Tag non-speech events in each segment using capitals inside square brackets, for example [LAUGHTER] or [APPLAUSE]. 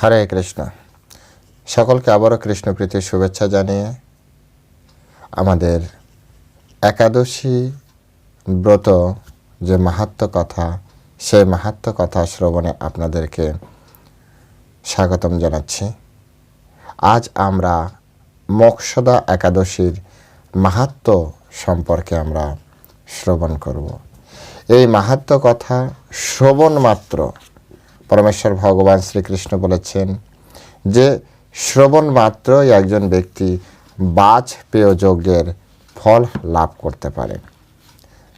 হরে কৃষ্ণ। সকলকে আবারও কৃষ্ণপ্রীতির শুভেচ্ছা জানিয়ে আমাদের একাদশী ব্রত যে মাহাত্ম কথা, সেই মাহাত্ম কথা শ্রবণে আপনাদেরকে স্বাগতম জানাচ্ছি। আজ আমরা মোক্ষদা একাদশীর মাহাত্ম সম্পর্কে আমরা শ্রবণ করব। এই মাহাত্ম কথা শ্রবণ মাত্র পরমেশ্বর ভগবান শ্রীকৃষ্ণ বলেছেন যে শ্রবণ মাত্রই একজন ব্যক্তি বাজ পেয় যজ্ঞের ফল লাভ করতে পারে।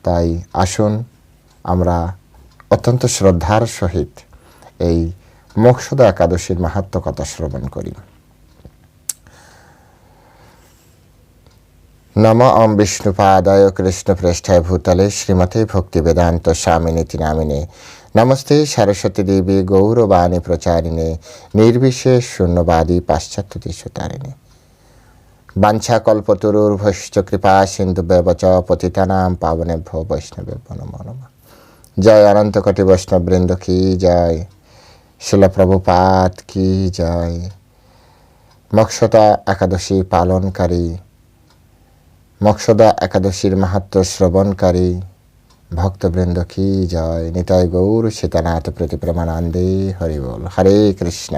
তাই আসুন আমরা অত্যন্ত শ্রদ্ধার সহিত এই মোক্ষদা একাদশীর মাহাত্ম কথা শ্রবণ করি। নম ওম বিষ্ণুপাদায় কৃষ্ণপৃষ্ঠায় ভূতলে শ্রীমতে ভক্তি বেদান্ত স্বামিনীতি নামিনে নমস্তে সরস্বতী দেবী, গৌরবাণী প্রচারিণে, নির্বিশেষ শূন্যবাদী পাশ্চাত্য দেশতারিণী বাঞ্ছাকল্পতরুর্ভশ্চ কৃপা সিন্ধু ব্যবচ পতিতানাম পাবনেভ্য বৈষ্ণবে নমো নমঃ। জয় অনন্ত কোটি বৈষ্ণব বৃন্দ কি জয়? শিল প্রভুপাত কি জয়? মক্ষতা একাদশী পালনকারী মক্ষদা একাদশীর মাহাত্ম শ্রবণকারী ভক্তবৃন্দ কি জয়? নিতাই গৌর সীতানাথ প্রতি প্রমানন্দে হরি বল। হরে কৃষ্ণ।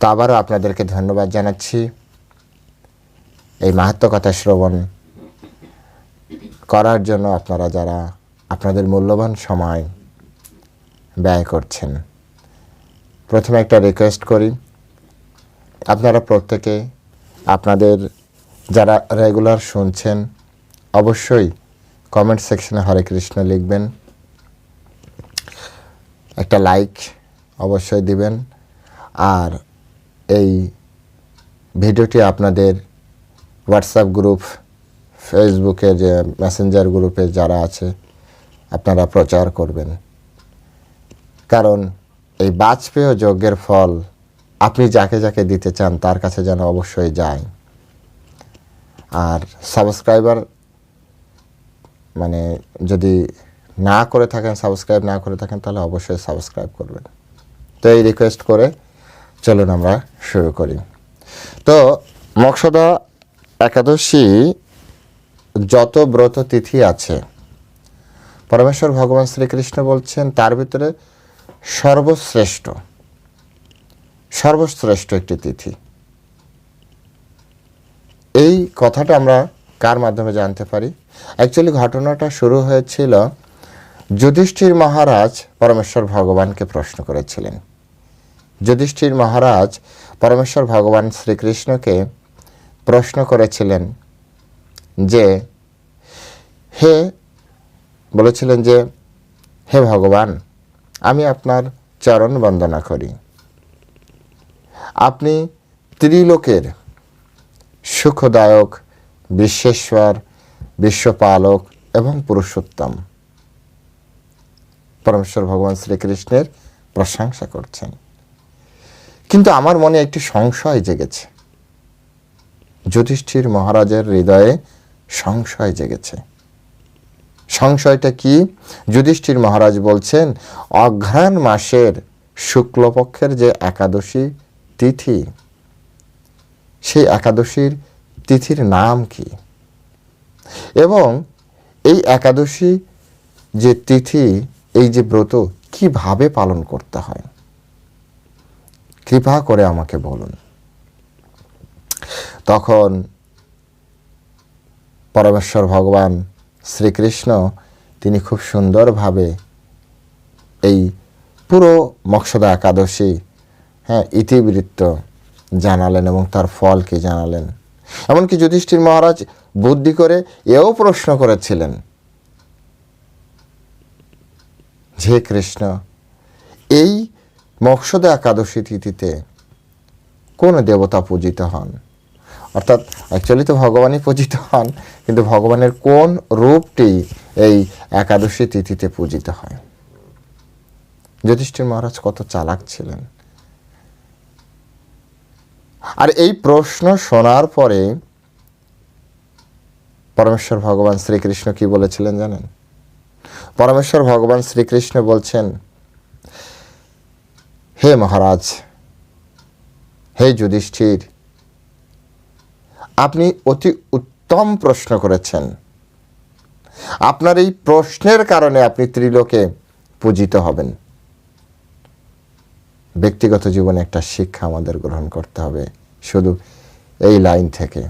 তো আবারও আপনাদেরকে ধন্যবাদ জানাচ্ছি। এই মাহাত্ম কথা শ্রবণ করার জন্য আপনারা যারা আপনাদের মূল্যবান সময় ব্যয় করছেন, প্রথমে একটা রিকোয়েস্ট করি। আপনারা প্রত্যেকে, আপনাদের যারা রেগুলার শুনছেন অবশ্যই কমেন্ট সেকশনে হরে কৃষ্ণ লিখবেন। একটা লাইক অবশ্যই দিবেন। আর এই ভিডিওটি আপনাদের হোয়াটসঅ্যাপ গ্রুপ ফেসবুকে যে মেসেঞ্জার গ্রুপে যারা আছে, আপনারা প্রচার করবেন। কারণ এই বাজপেয় যজ্ঞের ফল আপনি যাকে যাকে দিতে চান, তার কাছে যেন অবশ্যই যায়। আর সাবস্ক্রাইবার মানে যদি না করে থাকেন সাবস্ক্রাইব না করে থাকেন, তাহলে অবশ্যই সাবস্ক্রাইব করবেন। তো এই রিকোয়েস্ট করে চলুন আমরা শুরু করি। তো মকসদা একাদশী যত ব্রত তিথি আছে, পরমেশ্বর ভগবান শ্রীকৃষ্ণ বলছেন, তার ভিতরে সর্বশ্রেষ্ঠ সর্বশ্রেষ্ঠ একটি তিথি। এই কথাটা আমরা কার মাধ্যমে জানতে পারি? অ্যাকচুয়ালি ঘটনাটা শুরু হয়েছিল যুধিষ্ঠির মহারাজ পরমেশ্বর ভগবানকে প্রশ্ন করেছিলেন। যুধিষ্ঠির মহারাজ পরমেশ্বর ভগবান শ্রীকৃষ্ণকে প্রশ্ন করেছিলেন যে, হে বলেছিলেন যে, হে ভগবান, আমি আপনার চরণ বন্দনা করি। আপনি ত্রিলোকের সুখদায়ক বিশ্বেশ্বর, বিশ্বপালক এবং পুরুষোত্তম। পরমেশ্বর ভগবান শ্রীকৃষ্ণের প্রশংসা করছেন। কিন্তু আমার মনে একটি সংশয় জেগেছে। যুধিষ্ঠির মহারাজের হৃদয়ে সংশয় জেগেছে। সংশয়টা কি? যুধিষ্ঠির মহারাজ বলছেন, অঘ্রাণ মাসের শুক্লপক্ষের যে একাদশী তিথি, সেই একাদশীর তিথির নাম কি? এবং এই একাদশী যে তিথি, এই যে ব্রত কীভাবে পালন করতে হয়? কৃপা করে আমাকে বলুন। তখন পরমেশ্বর ভগবান শ্রীকৃষ্ণ, তিনি খুব সুন্দরভাবে এই পুরো মক্ষদা একাদশী হ্যাঁ ইতিবৃত্ত জানালেন এবং তার ফল কি জানালেন? এমনকি যুধিষ্ঠির মহারাজ বুদ্ধি করে এও প্রশ্ন করেছিলেন যে কৃষ্ণ, এই মক্ষদা একাদশী তিথিতে কোন দেবতা পূজিত হন? অর্থাৎ অ্যাকচুয়ালি তো ভগবানই পূজিত হন, কিন্তু ভগবানের কোন রূপটি এই একাদশী তিথিতে পূজিত হয়? যুধিষ্ঠির মহারাজ কত চালাক ছিলেন। আর এই প্রশ্ন শোনার পরে পরমেশ্বর ভগবান শ্রীকৃষ্ণ কি বলেছিলেন জানেন? পরমেশ্বর ভগবান শ্রীকৃষ্ণ বলছেন, হে মহারাজ, হে যুধিষ্ঠির, আপনি অতি উত্তম প্রশ্ন করেছেন। আপনার এই প্রশ্নের কারণে আপনি ত্রিলোকে পূজিত হবেন। ব্যক্তিগত জীবনে একটা শিক্ষা আমাদের গ্রহণ করতে হবে। শুধু এই লাইন থেকে।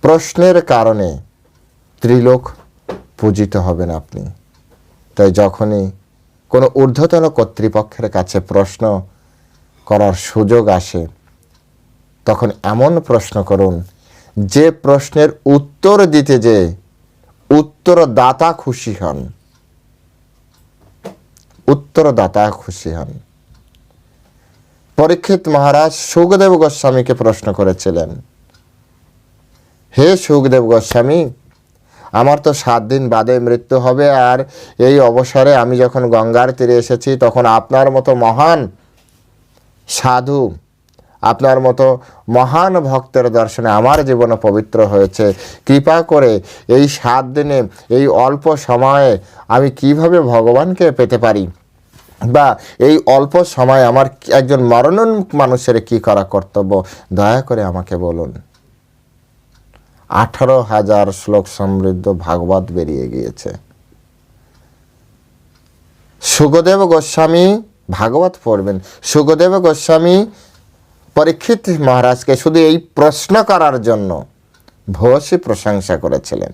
প্রশ্নের কারণে ত্রিলোক পূজিত হবেন আপনি। তাই যখনই কোনো ঊর্ধ্বতন কর্তৃপক্ষের কাছে প্রশ্ন করার সুযোগ আসে, তখন এমন প্রশ্ন করুন, যে প্রশ্নের উত্তর দিতে যে উত্তরদাতা খুশি হন। উত্তরদাতা খুশি হন। পরীক্ষিত মহারাজ সুখদেব গোস্বামীকে প্রশ্ন করেছিলেন, হে সুখদেব গোস্বামী, আমার তো সাত দিন বাদে মৃত্যু হবে, আর এই অবসরে আমি যখন গঙ্গার তীরে এসেছি, তখন আপনার মতো মহান সাধু, আপনার মতো মহান ভক্তের দর্শনে আমার জীবন পবিত্র হয়েছে। কৃপা করে এই সাত দিনে, এই অল্প সময়ে আমি কীভাবে ভগবানকে পেতে পারি? বা এই অল্প সময় আমার একজন মরণোন্মুখ মানুষের কি করা কর্তব্য? দয়া করে আমাকে বলুন। আঠারো হাজার শ্লোক সমৃদ্ধ ভাগবত বেরিয়ে গিয়েছে। সুখদেব গোস্বামী ভাগবত পড়বেন। সুখদেব গোস্বামী পরীক্ষিত মহারাজকে শুধু এই প্রশ্ন করার জন্য ভূয়সী প্রশংসা করেছিলেন।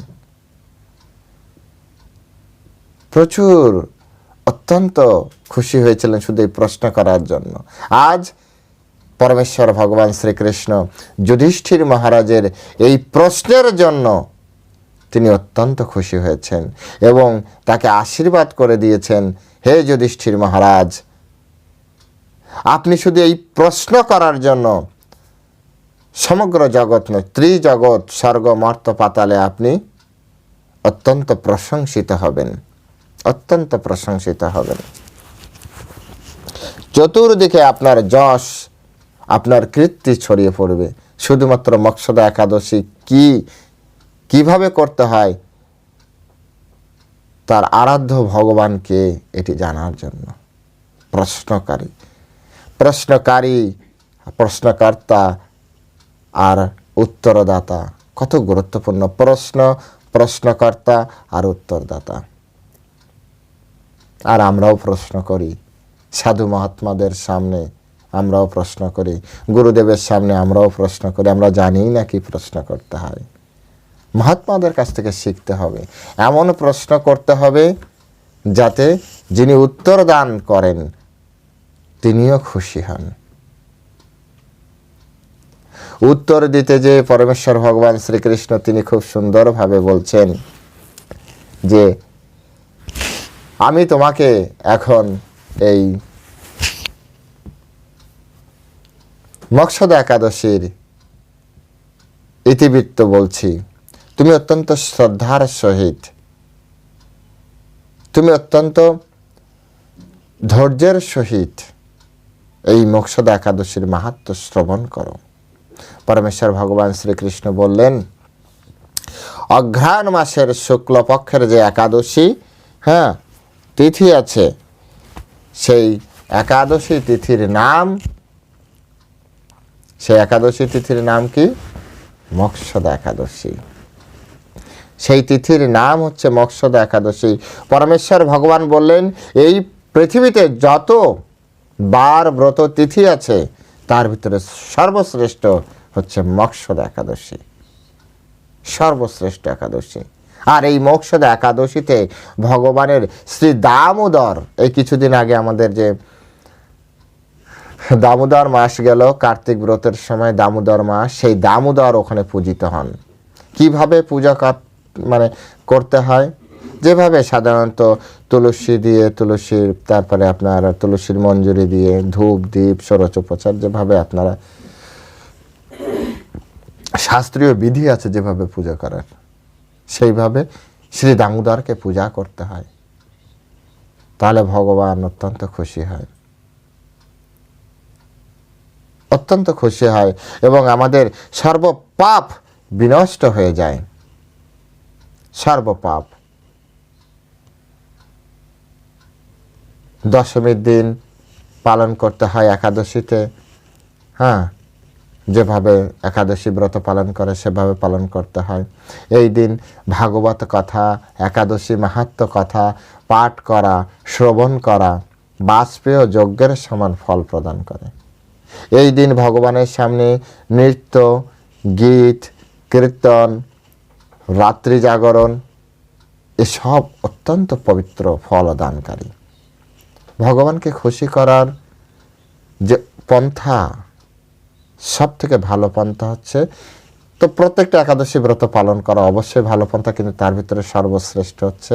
প্রচুর অত্যন্ত খুশি হয়েছিলেন শুধু এই প্রশ্ন করার জন্য। আজ পরমেশ্বর ভগবান শ্রীকৃষ্ণ যুধিষ্ঠির মহারাজের এই প্রশ্নের জন্য তিনি অত্যন্ত খুশি হয়েছেন এবং তাকে আশীর্বাদ করে দিয়েছেন, হে যুধিষ্ঠির মহারাজ, আপনি শুধু এই প্রশ্ন করার জন্য সমগ্র জগৎ নয়, ত্রিজগৎ, স্বর্গ, মর্ত, পাতালে আপনি অত্যন্ত প্রশংসিত হবেন। অত্যন্ত প্রশংসিত হবেন। চতুর্দিকে আপনার যশ, আপনার কীর্তি ছড়িয়ে পড়বে। শুধুমাত্র মৎস্যদা একাদশী কি, কীভাবে করতে হয়, তার আরাধ্য ভগবানকে এটি জানার জন্য। প্রশ্নকারী প্রশ্নকারী, প্রশ্নকর্তা আর উত্তরদাতা। কত গুরুত্বপূর্ণ প্রশ্ন, প্রশ্নকর্তা আর উত্তরদাতা। আর আমরাও প্রশ্ন করি। সাধু মহাত্মাদের সামনে আমরাও প্রশ্ন করি। গুরুদেবের সামনে আমরাও প্রশ্ন করি। আমরা জানি না কি প্রশ্ন করতে হয়। মহাত্মাদের কাছ থেকে শিখতে হবে। এমন প্রশ্ন করতে হবে যাতে যিনি উত্তর দান করেন, তিনিও খুশি হন। উত্তর দিতে যে পরমেশ্বর ভগবান শ্রীকৃষ্ণ তিনি খুব সুন্দরভাবে বলছেন যে আমি তোমাকে এখন এই মৎস্যদ একাদশীর ইতিবৃত্ত বলছি। তুমি অত্যন্ত শ্রদ্ধার সহিত, তুমি অত্যন্ত ধৈর্যের সহিত এই মোক্ষদ একাদশীর মাহাত্ম শ্রবণ করো। পরমেশ্বর ভগবান শ্রীকৃষ্ণ বললেন, অঘ্রাণ মাসের শুক্লপক্ষের যে একাদশী হ্যাঁ তিথি আছে। সেই একাদশী তিথির নাম, সেই একাদশী তিথির নাম কি? মৎস্যদা একাদশী। সেই তিথির নাম হচ্ছে মৎস্যদা একাদশী। পরমেশ্বর ভগবান বললেন, এই পৃথিবীতে যত বার ব্রত তিথি আছে, তার ভিতরে সর্বশ্রেষ্ঠ হচ্ছে মৎস্যদা একাদশী। সর্বশ্রেষ্ঠ একাদশী। আর এই মোক্ষদা একাদশীতে ভগবানের শ্রী দামোদর, এই কিছুদিন আগে আমাদের যে দামোদর মাস গেল, কার্তিক ব্রতের সময় দামোদর মাস, সেই দামোদর ওখানে পূজিত হন। কীভাবে পূজা মানে করতে হয়? যেভাবে সাধারণত তুলসী দিয়ে তুলসীর তারপরে আপনার তুলসীর মঞ্জুরি দিয়ে, ধূপ দ্বীপ ষোড়চোপচার যেভাবে আপনারা শাস্ত্রীয় বিধি আছে, যেভাবে পূজা করার সেইভাবে শ্রী দামোদরকে পূজা করতে হয়। তাহলে ভগবান অত্যন্ত খুশি হয়। অত্যন্ত খুশি হয় এবং আমাদের সর্বপাপ বিনষ্ট হয়ে যায়। সর্বপাপ। দশমীর দিন পালন করতে হয় একাদশীতে। হ্যাঁ যেভাবে একাদশী ব্রত পালন করে, সেভাবে পালন করতে হয়। এই দিন ভাগবত কথা, একাদশী মাহাত্ম কথা, পাঠ করা, শ্রবণ করা, বাষ্পেয় যজ্ঞের সমান ফল প্রদান করে। এই দিন ভগবানের সামনে নৃত্য, গীত, কীর্তন, রাত্রি জাগরণ, এসব অত্যন্ত পবিত্র ফলদানকারী। ভগবানকে খুশি করার যে পন্থা সব থেকে ভালো পন্থা হচ্ছে, তো প্রত্যেকটা একাদশী ব্রত পালন করা অবশ্যই ভালো পন্থা, কিন্তু তার ভিতরে সর্বশ্রেষ্ঠ হচ্ছে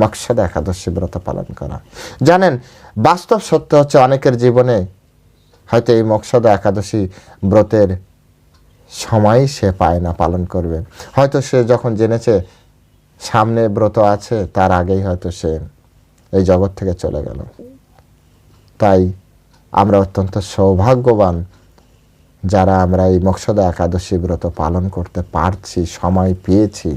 মকসদ একাদশী ব্রত পালন করা। জানেন, বাস্তব সত্য হচ্ছে অনেকের জীবনে হয়তো এই মকসদ একাদশী ব্রতের সময় সে পায় না পালন করবে। হয়তো সে যখন জেনেছে সামনে ব্রত আছে, তার আগেই হয়তো সে এই জগৎ থেকে চলে গেল। তাই আমরা অত্যন্ত সৌভাগ্যবান যারা আমরা এই মকসদা একাদশী ব্রত পালন করতে পারছি, সময় পেয়েছি।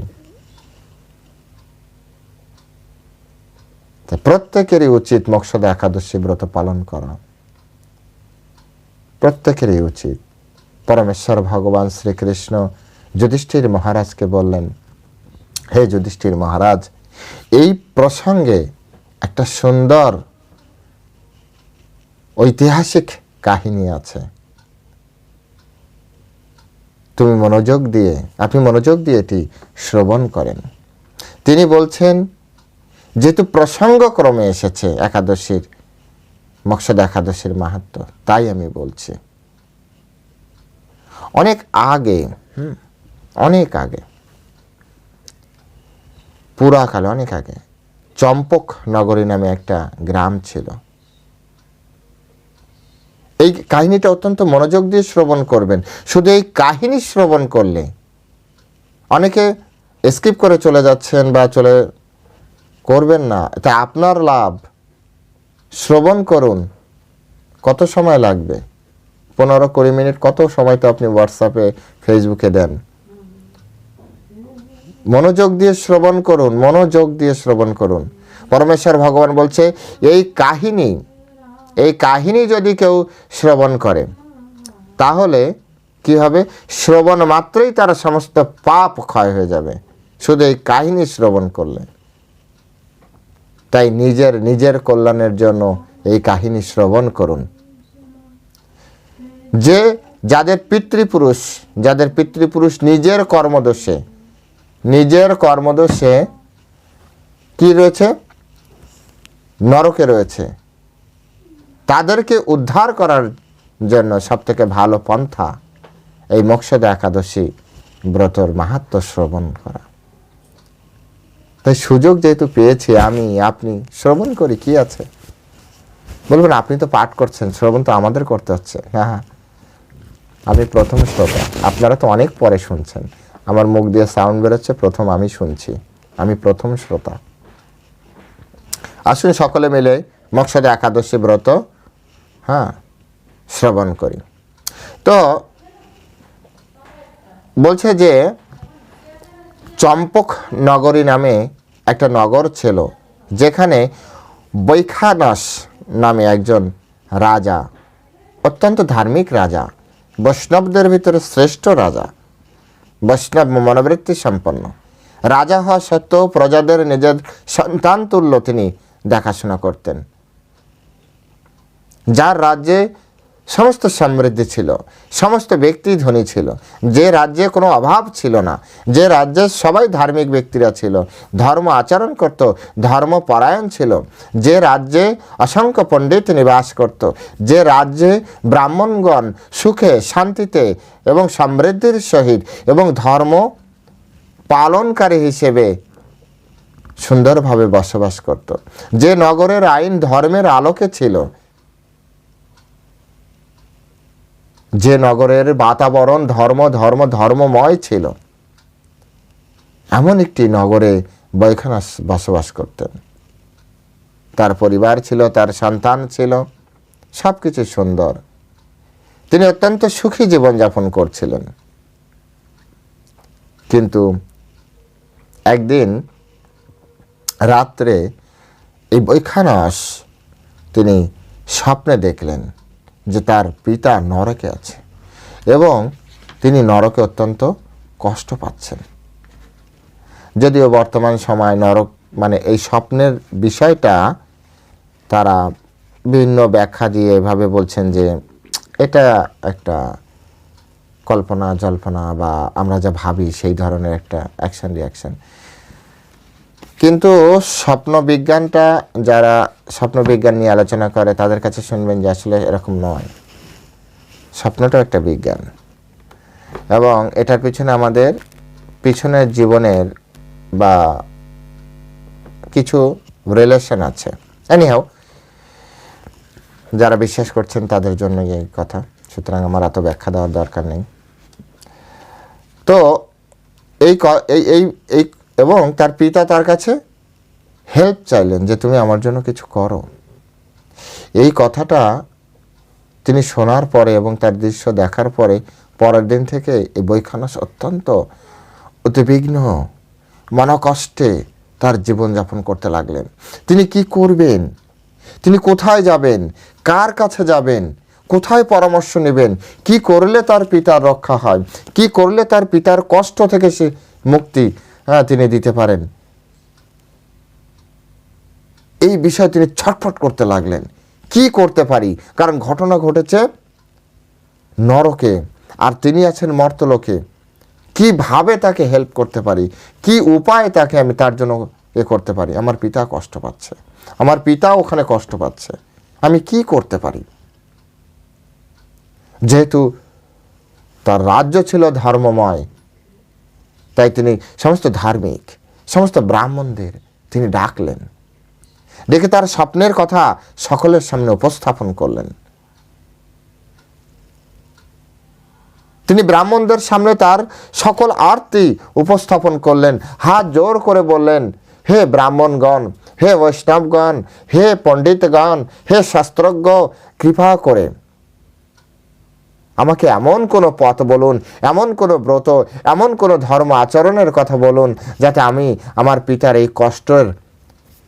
প্রত্যেকেরই উচিত মকসদা একাদশী ব্রত পালন করা। প্রত্যেকেরই উচিত। পরমেশ্বর ভগবান শ্রীকৃষ্ণ যুধিষ্ঠির মহারাজকে বললেন, হে যুধিষ্ঠির মহারাজ, এই প্রসঙ্গে একটা সুন্দর ঐতিহাসিক কাহিনী আছে। তুমি মনোযোগ দিয়ে আপনি মনোযোগ দিয়ে এটি শ্রবণ করেন। তিনি বলছেন যেহেতু প্রসঙ্গক্রমে এসেছে একাদশীর মকসদ একাদশীর মাহাত্ম তাই আমি বলছি। অনেক আগে হুম, অনেক আগে পুরাকালে অনেক আগে চম্পক নগরী নামে একটা গ্রাম ছিল। এই কাহিনীটা অত্যন্ত মনোযোগ দিয়ে শ্রবণ করবেন। শুধু এই কাহিনী শ্রবণ করলে। অনেকে স্কিপ করে চলে যাচ্ছেন বা চলে করবেন না। এটা আপনার লাভ। শ্রবণ করুন। কত সময় লাগবে? পনেরো কুড়ি মিনিট কত সময় তো আপনি হোয়াটসঅ্যাপে ফেসবুকে দেন। মনোযোগ দিয়ে শ্রবণ করুন, মনোযোগ দিয়ে শ্রবণ করুন। পরমেশ্বর ভগবান বলছে, এই কাহিনী এই কাহিনী যদি কেউ শ্রবণ করে, তাহলে কি হবে? শ্রবণ মাত্রই তার সমস্ত পাপ ক্ষয় হয়ে যাবে। শুধু এই কাহিনী শ্রবণ করলে। তাই নিজের নিজের কল্যাণের জন্য এই কাহিনী শ্রবণ করুন। যে যাদের পিতৃপুরুষ যাদের পিতৃপুরুষ নিজের কর্মদোষে নিজের কর্মদোষে কি রয়েছে? নরকে রয়েছে। তাদেরকে উদ্ধার করার জন্য সবথেকে ভালো পন্থা এই মোক্ষদ একাদশী ব্রতর মাহাত্ম শ্রবণ করা। তাই সুযোগ যেহেতু পেয়েছি আমি, আপনি শ্রবণ করি, কি আছে? বলবেন, আপনি তো পাঠ করছেন, শ্রবণ তো আমাদের করতে হচ্ছে। হ্যাঁ হ্যাঁ। আমি প্রথম শ্রোতা আপনারা তো অনেক পরে শুনছেন। আমার মুখ দিয়ে সাউন্ড বেরোচ্ছে, প্রথম আমি শুনছি। আমি প্রথম শ্রোতা। আসুন সকলে মিলে মকসদে একাদশী ব্রত হ্যাঁ শ্রবণ করি। তো বলছে যে চম্পক নগরী নামে একটা নগর ছিল, যেখানে বৈখানস নামে একজন রাজা, অত্যন্ত ধার্মিক রাজা, বৈষ্ণবদের ভিতরে শ্রেষ্ঠ রাজা, বৈষ্ণব মনোবৃত্তি সম্পন্ন। রাজা হওয়া সত্ত্বেও প্রজাদের নিজের সন্তান তুল্য তিনি দেখাশোনা করতেন। যার রাজ্যে সমস্ত সমৃদ্ধি ছিল, সমস্ত ব্যক্তি ধনী ছিল। যে রাজ্যে কোনো অভাব ছিল না, যে রাজ্যে সবাই ধার্মিক ব্যক্তিরা ছিল, ধর্ম আচরণ করত ধর্মপরায়ণ ছিল, যে রাজ্যে অসংখ্য পণ্ডিত নিবাস করত, যে রাজ্যে ব্রাহ্মণগণ সুখে, শান্তিতে এবং সমৃদ্ধির সহিত এবং ধর্ম পালনকারী হিসেবে সুন্দরভাবে বসবাস করত। যে নগরের আইন ধর্মের আলোকে ছিল যে নগরের বাতাবরণ ধর্ম ধর্ম, ধর্মময় ছিল। এমন একটি নগরে বৈখানাস বসবাস করতেন। তার পরিবার ছিল, তার সন্তান ছিল সব কিছু সুন্দর। তিনি অত্যন্ত সুখী জীবনযাপন করছিলেন। কিন্তু একদিন রাত্রে এই বৈখানস তিনি স্বপ্নে দেখলেন। যে তার পিতা নরকে আছে এবং তিনি নরকে অত্যন্ত কষ্ট পাচ্ছেন। যদিও বর্তমান সময় নরক মানে এই স্বপ্নের বিষয়টা তারা বিভিন্ন ব্যাখ্যা দিয়ে এভাবে বলছেন যে এটা একটা কল্পনা জল্পনা বা আমরা যা ভাবি সেই ধরনের একটা অ্যাকশন রিয়াকশন কিন্তু স্বপ্ন বিজ্ঞানটা যারা স্বপ্ন বিজ্ঞান নিয়ে আলোচনা করে, তাদের কাছে শুনবেন যে আসলে এরকম নয়। স্বপ্নটাও একটা বিজ্ঞান। এবং এটার পিছনে আমাদের পিছনের জীবনের বা কিছু রিলেশন আছে। এনিহাও যারা বিশ্বাস করছেন তাদের জন্য এই কথা। সুতরাং আমার এত ব্যাখ্যা দেওয়ার দরকার নেই। তো এই এই এই এবং তার পিতা তার কাছে হেল্প চাইলেন যে তুমি আমার জন্য কিছু করো। এই কথাটা তিনি শোনার পরে এবং তার দৃশ্য দেখার পরে পরের দিন থেকে এই বইখানা অত্যন্ত উদ্বিগ্ন, মনকষ্টে তার জীবনযাপন করতে লাগলেন। তিনি কি করবেন? তিনি কোথায় যাবেন? কার কাছে যাবেন? কোথায় পরামর্শ নেবেন? কি করলে তার পিতার রক্ষা হয়? কি করলে তার পিতার কষ্ট থেকে সে মুক্তি হ্যাঁ তিনি দিতে পারেন। এই বিষয়ে তিনি ছটফট করতে লাগলেন। কি করতে পারি? কারণ ঘটনা ঘটেছে নরকে, আর তিনি আছেন মর্তলোকে কীভাবে তাকে হেল্প করতে পারি? কি উপায় তাকে আমি তার জন্য এ করতে পারি? আমার পিতা কষ্ট পাচ্ছে। আমার পিতা ওখানে কষ্ট পাচ্ছে। আমি কি করতে পারি? যেহেতু তার রাজ্য ছিল ধর্মময় তাই তিনি সমস্ত ধার্মিক, সমস্ত ব্রাহ্মণদের তিনি ডাকলেন। ডেকে তার স্বপ্নের কথা সকলের সামনে উপস্থাপন করলেন। তিনি ব্রাহ্মণদের সামনে তার সকল আরতি উপস্থাপন করলেন। হাত জোর করে বললেন, হে ব্রাহ্মণগণ, হে বৈষ্ণবগণ, হে পণ্ডিতগণ, হে শাস্ত্রজ্ঞ, কৃপা করে আমাকে এমন কোনো পথ বলুন, এমন কোনো ব্রত, এমন কোনো ধর্ম আচরণের কথা বলুন যাতে আমি আমার পিতার এই কষ্টের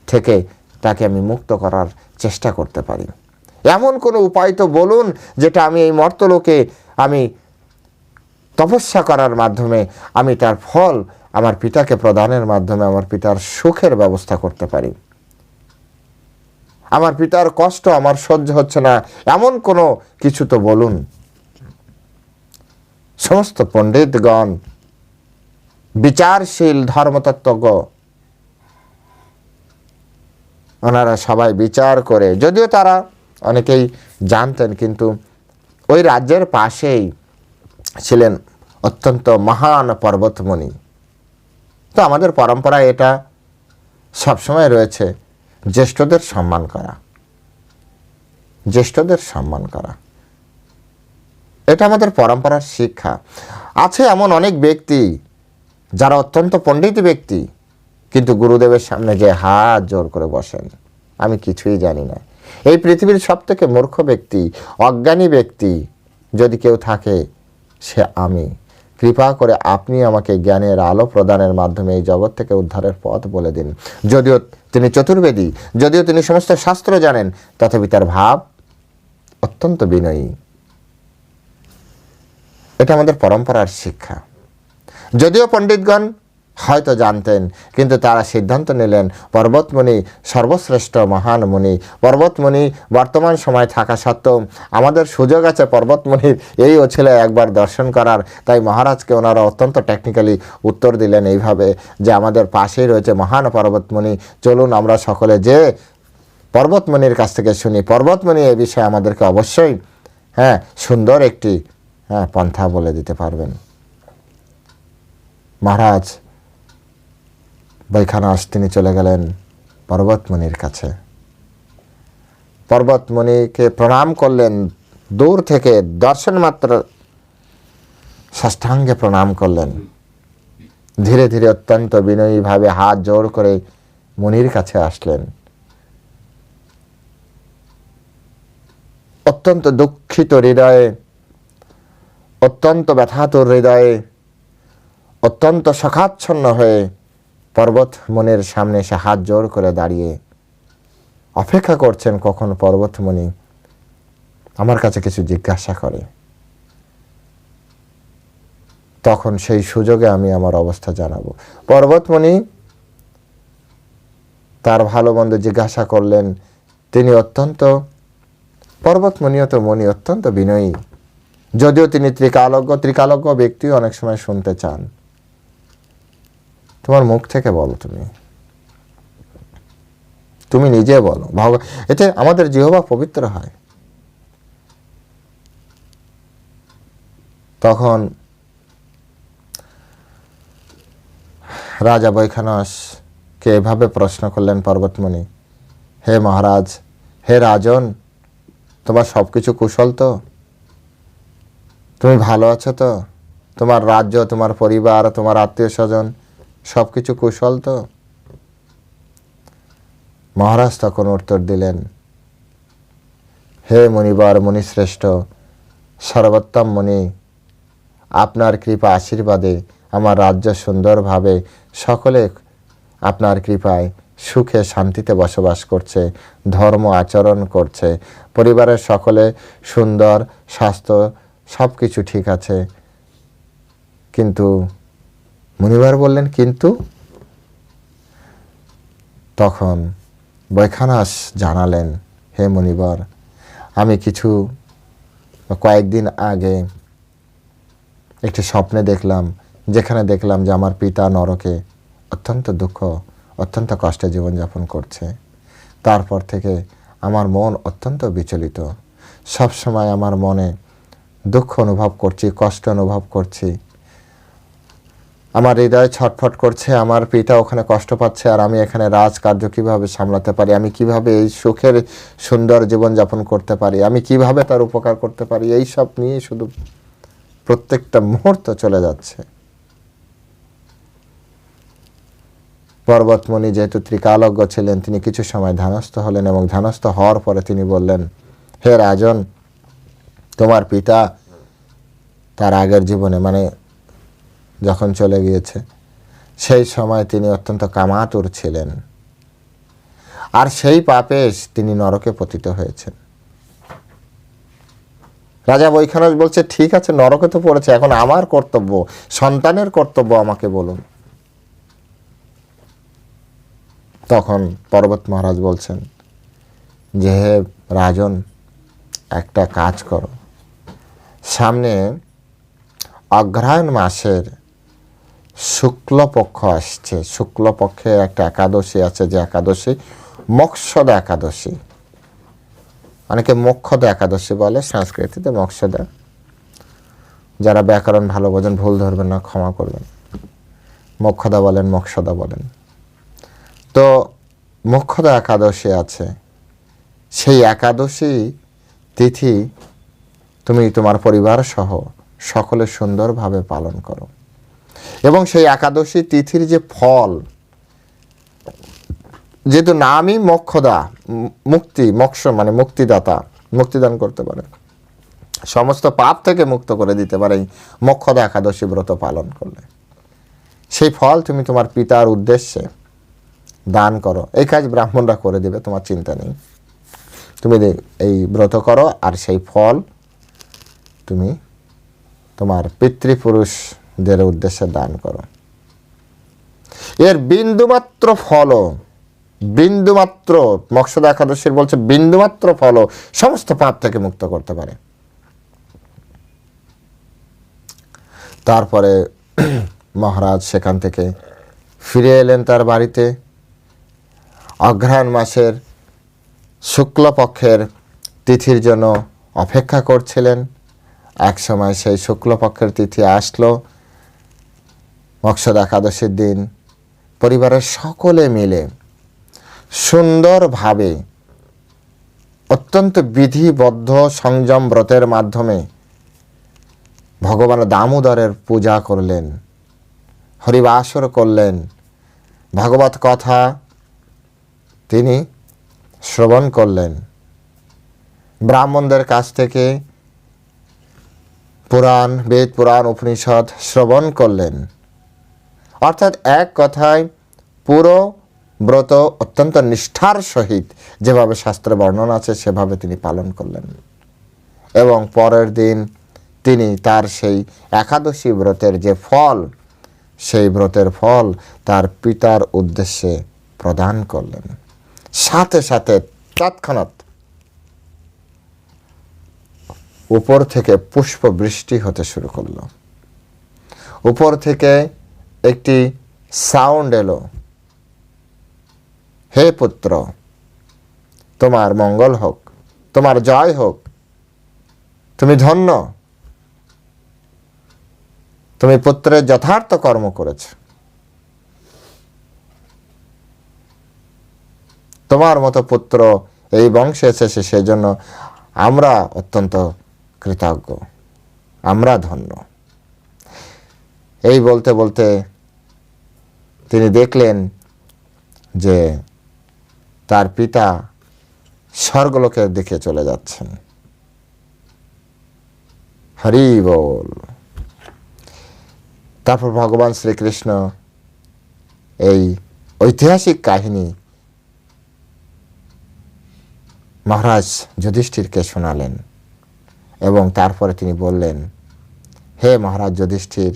থেকে তাকে আমি মুক্ত করার চেষ্টা করতে পারি। এমন কোনো উপায় তো বলুন যেটা আমি এই মর্তলোকে আমি তপস্যা করার মাধ্যমে আমি তার ফল আমার পিতাকে প্রদানের মাধ্যমে আমার পিতার সুখের ব্যবস্থা করতে পারি। আমার পিতার কষ্ট আমার সহ্য হচ্ছে না, এমন কোনো কিছু তো বলুন। সমস্ত পণ্ডিতগণ বিচারশীল ধর্মতত্ত্বজ্ঞ, ওনারা সবাই বিচার করে। যদিও তারা অনেকেই জানতেন, কিন্তু ওই রাজ্যের পাশেই ছিলেন অত্যন্ত মহান পর্বতমণি তো আমাদের পরম্পরায় এটা সবসময় রয়েছে, জ্যেষ্ঠদের সম্মান করা। জ্যেষ্ঠদের সম্মান করা। এটা আমাদের পরম্পরার শিক্ষা। আছে এমন অনেক ব্যক্তি যারা অত্যন্ত পণ্ডিত ব্যক্তি, কিন্তু গুরুদেবের সামনে যে হাত জোর করে বসেন, আমি কিছুই জানি না। এই পৃথিবীর সব থেকে মূর্খ ব্যক্তি, অজ্ঞানী ব্যক্তি, যদি কেউ থাকে, সে আমি। কৃপা করে আপনি আমাকে জ্ঞানের আলো প্রদানের মাধ্যমে এই জগৎ থেকে উদ্ধারের পথ বলে দিন। যদিও তিনি চতুর্বেদী, যদিও তিনি সমস্ত শাস্ত্র জানেন, তথাপি তার ভাব অত্যন্ত বিনয়ী। এটা আমাদের পরম্পরার শিক্ষা। যদিও পণ্ডিতগণ হয়তো জানতেন, কিন্তু তারা সিদ্ধান্ত নিলেন পর্বতমণি সর্বশ্রেষ্ঠ মহান মুনি পর্বতমণি বর্তমান সময় থাকা সত্ত্বেও আমাদের সুযোগ আছে পর্বতমণির এই ছিল একবার দর্শন করার। তাই মহারাজকে ওনারা অত্যন্ত টেকনিক্যালি উত্তর দিলেন এইভাবে যে আমাদের পাশেই রয়েছে মহান পর্বতমণি চলুন আমরা সকলে যে পর্বতমণির কাছ থেকে শুনি। পর্বতমণি এ বিষয়ে আমাদেরকে অবশ্যই হ্যাঁ সুন্দর একটি হ্যাঁ পন্থা বলে দিতে পারবেন। মহারাজ, বৈখানাস তিনি চলে গেলেন পর্বতমণির কাছে। পর্বতমণিকে প্রণাম করলেন, দূর থেকে দর্শন মাত্র ষষ্ঠাঙ্গে প্রণাম করলেন। ধীরে ধীরে অত্যন্ত বিনয়ীভাবে হাত জোর করে মুনির কাছে আসলেন। অত্যন্ত দুঃখিত হৃদয়ে অত্যন্ত ব্যথাতুর হৃদয়ে, অত্যন্ত সখাচ্ছন্ন হয়ে পর্বত মনের সামনে সে হাত জোর করে দাঁড়িয়ে অপেক্ষা করছেন কখন পর্বতমণি আমার কাছে কিছু জিজ্ঞাসা করে। তখন সেই সুযোগে আমি আমার অবস্থা জানাব। পর্বতমণি তার ভালো মন্দ জিজ্ঞাসা করলেন, তিনি অত্যন্ত পর্বতমণিও তো মণি অত্যন্ত বিনয়ী। যদিও তিনি ত্রিকালজ্ঞ ত্রিকালজ্ঞ ব্যক্তিও অনেক সময় শুনতে চান। তোমার মুখ থেকে বলো তুমি। তুমি নিজে বলো। এতে আমাদের জিহবা পবিত্র হয়। তখন রাজা বৈখানসকে এভাবে প্রশ্ন করলেন, পর্বতমণি, হে মহারাজ, হে রাজন, তোমার সব কিছু কুশল তো? তুমি ভালো আছো তো? তোমার রাজ্য, তোমার পরিবার, তোমার আত্মীয় স্বজন সব কিছু কুশল তো? মহারাজ তখন উত্তর দিলেন, হে মুনিবর, মুনিশ্রেষ্ঠ, সর্বোত্তম মুনি, আপনার কৃপা আশীর্বাদে আমার রাজ্য সুন্দরভাবে সকলে আপনার কৃপায় সুখে শান্তিতে বসবাস করছে, ধর্ম আচরণ করছে, পরিবারের সকলে সুন্দর, স্বাস্থ্য সব কিছু ঠিক আছে। কিন্তু মুনিবার বললেন, কিন্তু? তখন বৈখানাস জানালেন, হে মুনিবর, আমি কিছু কয়েকদিন আগে একটি স্বপ্নে দেখলাম, যেখানে দেখলাম যে আমার পিতা নরকে অত্যন্ত দুঃখ, অত্যন্ত কষ্টে জীবনযাপন করছে। তারপর থেকে আমার মন অত্যন্ত বিচলিত। সব সময় আমার মনে দুঃখ অনুভব করছি, কষ্ট অনুভব করছি। আমার হৃদয় ছটফট করছে, আমার পিতা ওখানে কষ্ট পাচ্ছে, আর আমি এখানে রাজকার্য কীভাবে সামলাতে পারি? আমি কীভাবে এই সুখের, সুন্দর জীবনযাপন করতে পারি? আমি কীভাবে তার উপকার করতে পারি? এই সব নিয়ে শুধু প্রত্যেকটা মুহূর্ত চলে যাচ্ছে। পর্বতমণি যেহেতু ত্রিকালজ্ঞ ছিলেন, তিনি কিছু সময় ধ্যানস্থ হলেন এবং ধ্যানস্থ হওয়ার পরে তিনি বললেন, হে রাজন, তোমার পিতা তার আগের জীবনে মানে যখন চলে গিয়েছে, সেই সময় তিনি অত্যন্ত কামাতুর ছিলেন। আর সেই পাপে তিনি নরকে পতিত হয়েছেন। রাজা বৈখানস বলছে, ঠিক আছে, নরকে তো পড়েছে, এখন আমার কর্তব্য, সন্তানের কর্তব্য আমাকে বলুন। তখন পর্বত মহারাজ বলছেন, যে হে রাজন, একটা কাজ করো। সামনে অগ্রহায়ণ মাসের শুক্লপক্ষ আসছে। শুক্লপক্ষে একটা একাদশী আছে যে একাদশী মক্ষদা একাদশী। অনেকে মোক্ষদা একাদশী বলে সংস্কৃতিতে মক্ষদা। যারা ব্যাকরণ ভালো বোঝেন, ভুল ধরবেন না, ক্ষমা করবেন। মোক্ষদা বলেন মোক্ষদা বলেন। তো মোক্ষদা একাদশী আছে। সেই একাদশী তিথি তুমি তোমার পরিবার সহ সকলে সুন্দরভাবে পালন করো। এবং সেই একাদশী তিথির যে ফল, যেহেতু নামই মোক্ষদা, মুক্তি, মোক্ষ মানে মুক্তিদাতা, মুক্তিদান করতে পারে। সমস্ত পাপ থেকে মুক্ত করে দিতে পারে এই মোক্ষদা একাদশী ব্রত পালন করলে। সেই ফল তুমি তোমার পিতার উদ্দেশ্যে দান করো। এই কাজ ব্রাহ্মণরা করে দেবে, তোমার চিন্তা নেই। তুমি এই ব্রত করো আর সেই ফল তুমি তোমার পিতৃপুরুষদের উদ্দেশ্যে দান করো। এর বিন্দুমাত্র ফলও, বিন্দুমাত্র মকসদ একাদশীর বলছে বিন্দুমাত্র ফলও সমস্ত পাপ থেকে মুক্ত করতে পারে। তারপরে [CLEARS THROAT] মহারাজ সেখান থেকে ফিরে এলেন তার বাড়িতে। অঘ্রাণ মাসের শুক্লপক্ষের তিথির জন্য অপেক্ষা করছিলেন। এক সময় সেই শুক্লপক্ষের তিথি আসলো, মকসদ একাদশীর দিন। পরিবারের সকলে মিলে সুন্দরভাবে অত্যন্ত বিধিবদ্ধ সংযম ব্রতের মাধ্যমে ভগবান দামোদরের পূজা করলেন, হরিবাসর করলেন। ভাগবত কথা তিনি শ্রবণ করলেন। ব্রাহ্মণদের কাছ থেকে পুরাণ, বেদ, পুরাণ, উপনিষদ শ্রবণ করলেন। অর্থাৎ এক কথায় পুরো ব্রত অত্যন্ত নিষ্ঠার সহিত যেভাবে শাস্ত্রে বর্ণনা আছে, সেভাবে তিনি পালন করলেন। এবং পরের দিন তিনি তার সেই একাদশী ব্রতের যে ফল, সেই ব্রতের ফল তার পিতার উদ্দেশ্যে প্রদান করলেন। সাথে সাথে তৎক্ষণাৎ উপর থেকে পুষ্প বৃষ্টি হতে শুরু করল। উপর থেকে একটি সাউন্ড এলো। হে পুত্র, তোমার মঙ্গল হোক, তোমার জয় হোক। তুমি ধন্য। তুমি পুত্রের যথার্থ কর্ম করেছ। তোমার মতো পুত্র এই বংশে এসেছে, সেজন্য আমরা অত্যন্ত কৃতজ্ঞ, আমরা ধন্য। এই বলতে বলতে তিনি দেখলেন যে তার পিতা স্বর্গলোকের দিকে চলে যাচ্ছেন। হরি বল। তারপর ভগবান শ্রীকৃষ্ণ এই ঐতিহাসিক কাহিনী মহারাজ যুধিষ্ঠিরকে শোনালেন। এবং তারপরে তিনি বললেন, হে মহারাজ যুধিষ্ঠির,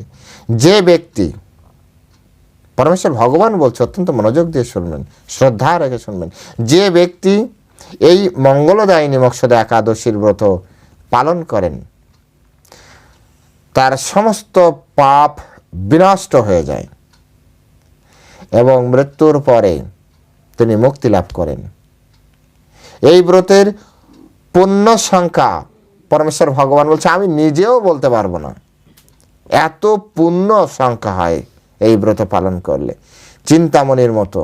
যে ব্যক্তি পরমেশ্বর ভগবান বলছে, অত্যন্ত মনোযোগ দিয়ে শুনবেন, শ্রদ্ধা রেখে শুনবেন, যে ব্যক্তি এই মঙ্গলদায়িনী মক্ষদা একাদশীর ব্রত পালন করেন, তার সমস্ত পাপ বিনষ্ট হয়ে যায় এবং মৃত্যুর পরে তিনি মুক্তি লাভ করেন। এই ব্রতের পুণ্য সংখ্যা পরমেশ্বর ভগবান বলছে, আমি নিজেও বলতে পারব না। এত পুণ্য সংখ্যা হয় এই ব্রত পালন করলে। চিন্তামণির মতো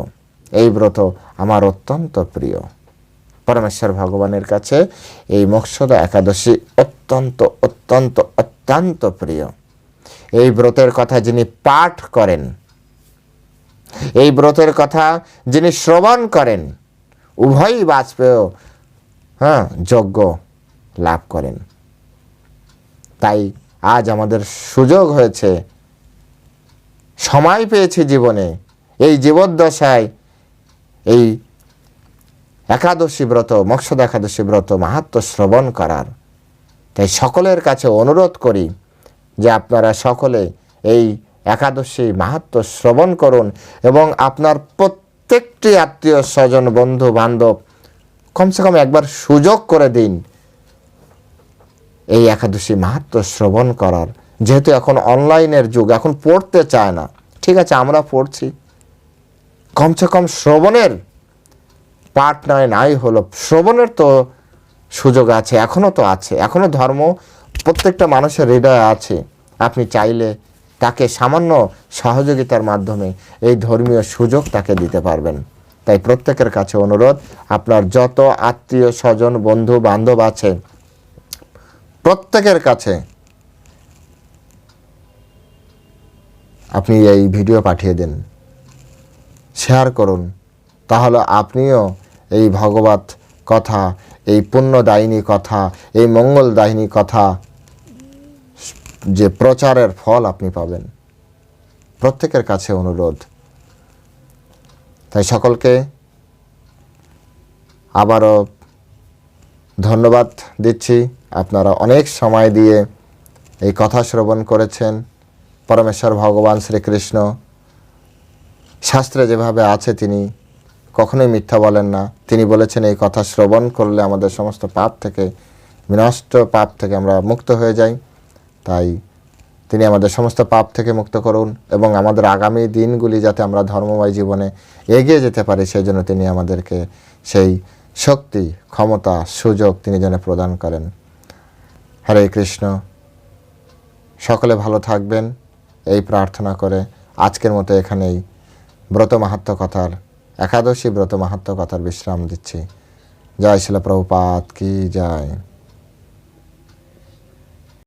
এই ব্রত আমার অত্যন্ত প্রিয়। পরমেশ্বর ভগবানের কাছে এই মোক্ষদা একাদশী অত্যন্ত অত্যন্ত অত্যন্ত প্রিয়। এই ব্রতের কথা যিনি পাঠ করেন, এই ব্রতের কথা যিনি শ্রবণ করেন, উভয়ই বাজপেয় হ্যাঁ যজ্ঞ লাভ করেন। তাই আজ আমাদের সুযোগ হয়েছে। সময় পেয়েছি জীবনে। এই জীবদ্দশায় এই একাদশী ব্রত মৎস্যদ একাদশী ব্রত মাহাত্ম শ্রবণ করার। তাই সকলের কাছে অনুরোধ করি যে আপনারা সকলে এই একাদশী মাহাত্ম শ্রবণ করুন এবং আপনার প্রত্যেকটি আত্মীয় স্বজন, বন্ধু, বান্ধব কমসে কম একবার সুযোগ করে দিন। এই একাদশী মাহাত্ম শ্রবণ করার। যেহেতু এখন অনলাইনের যুগ, এখন পড়তে চায় না। ঠিক আছে, আমরা পড়ছি। কমসে কম শ্রবণের পাঠ নয় নাই হলো, শ্রবণের তো সুযোগ আছে এখনও তো আছে। এখনও ধর্ম প্রত্যেকটা মানুষের হৃদয়ে আছে। আপনি চাইলে তাকে সামান্য সহযোগিতার মাধ্যমে এই ধর্মীয় সুযোগ তাকে দিতে পারবেন। তাই প্রত্যেকের কাছে অনুরোধ, আপনার যত আত্মীয় স্বজন বন্ধু বান্ধব আছে প্রত্যেকের কাছে আপনি এই ভিডিও পাঠিয়ে দিন শেয়ার করুন, তাহলে আপনিও এই ভগবত কথা, এই পুণ্যদায়িনী কথা, এই মঙ্গলদায়িনী কথা যে প্রচারের ফল আপনি পাবেন। প্রত্যেকের কাছে অনুরোধ। তাই সকলকে আবারও ধন্যবাদ দিচ্ছি। আপনারা অনেক সময় দিয়ে এই কথা শ্রবণ করেছেন। পরমেশ্বর ভগবান শ্রীকৃষ্ণ। শাস্ত্রে যেভাবে আছে তিনি কখনোই মিথ্যা বলেন না। তিনি বলেছেন, এই কথা শ্রবণ করলে আমাদের সমস্ত পাপ থেকে, বিনষ্ট পাপ থেকে আমরা মুক্ত হয়ে যাই। তাই তিনি আমাদের সমস্ত পাপ থেকে মুক্ত করুন এবং আমাদের আগামী দিনগুলি যাতে আমরা ধর্মময় জীবনে এগিয়ে যেতে পারি, সেই জন্য তিনি আমাদেরকে সেই শক্তি, ক্ষমতা, সুযোগ তিনি যেন প্রদান করেন। হরে কৃষ্ণ। সকলে ভালো থাকবেন। এই প্রার্থনা করে আজকের মতো এখানেই ব্রত মাহাত্ম কথার, একাদশী ব্রত মাহাত্ম কথার বিশ্রাম দিচ্ছি। জয় শিল প্রভুপাত কি জয়।